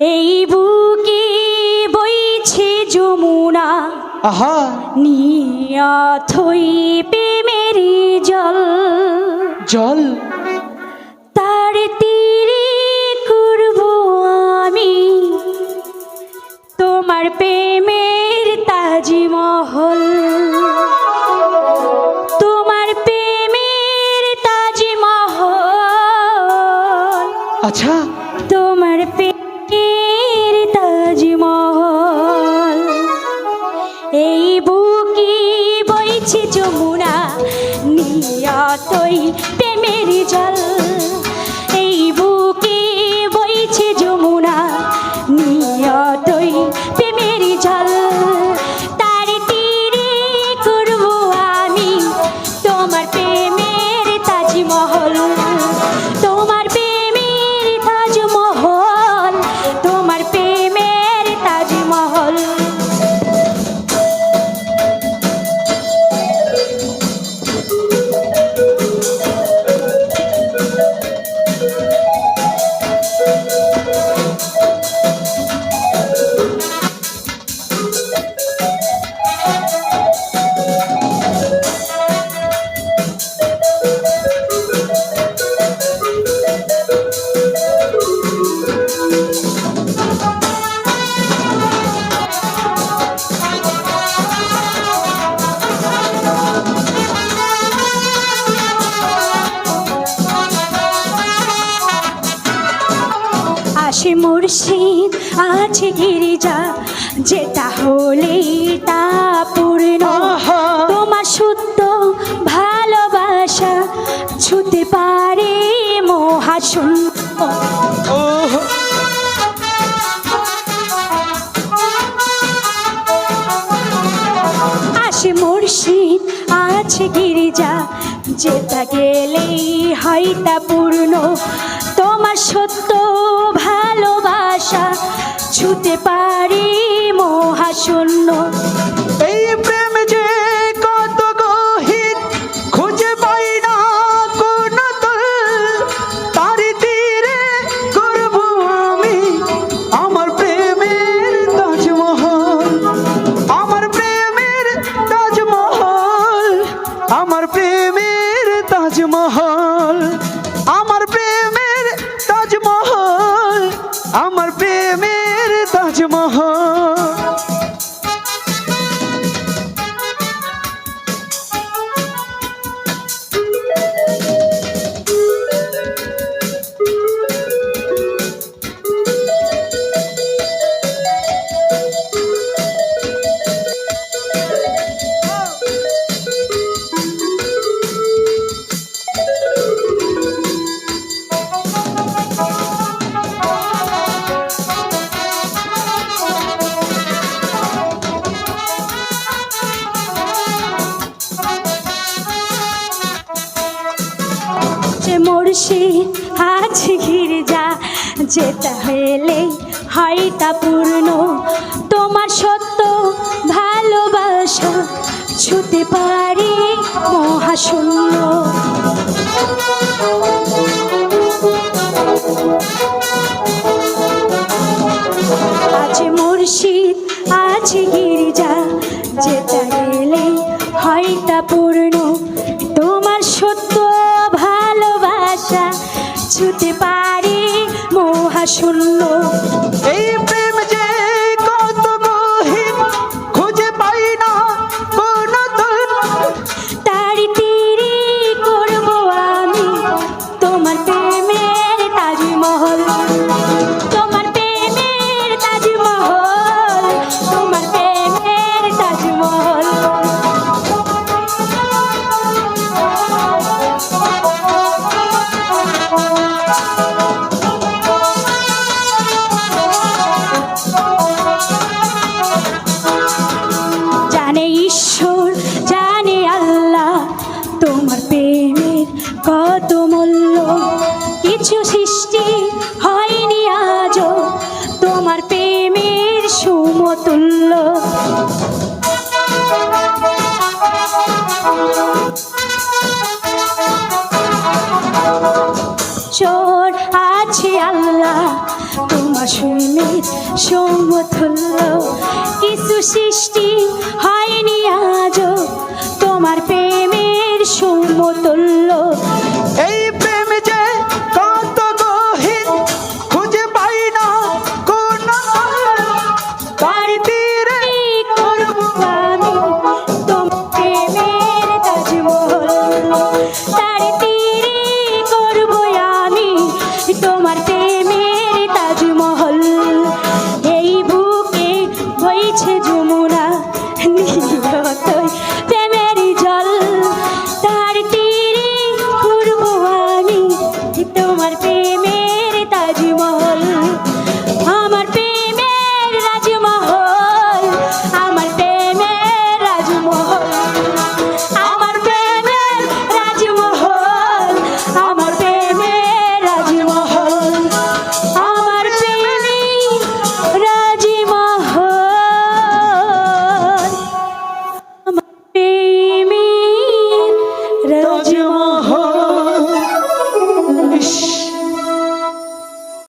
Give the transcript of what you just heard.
এই বুকে বইছে যমুনা। আহা। নিয়থই প্রেমের জল। জল? তার তীরে করব আমি। তোমার প্রেমের তাজমহল। তোমার প্রেমের তাজমহল। আচ্ছা। এই বুকি বইছে যমুনা নিয়তই প্রেমের জল। মুর্শিদ আছে গিরিজা যেটা হলেই তা পূর্ণ। তোমার শুদ্ধ ভালোবাসা ছুতে পারে মহাশূন্য। আসে মুর্শিদ আছে গিরিজা যেটা গেলেই হয় তা পূর্ণ। তোমার সত্য ভালোবাসা ছুতে পারি মহাশূন্য এই আমার প্রেমের তাজমহল। যে আজ গির্জা যেটা হলে হয় পূর্ণ। তোমার সত্য ভালোবাসা ছুতে পারি মহাশূন্য। মহাশূন্য কত কিছু সৃষ্টি হয়নি আজও, তোমার প্রেমের সমতুল্য। চোর আছে আল্লাহ, তোমার প্রেমের সমতুল্য। কিছু সৃষ্টি হয়নি প্রেম amarte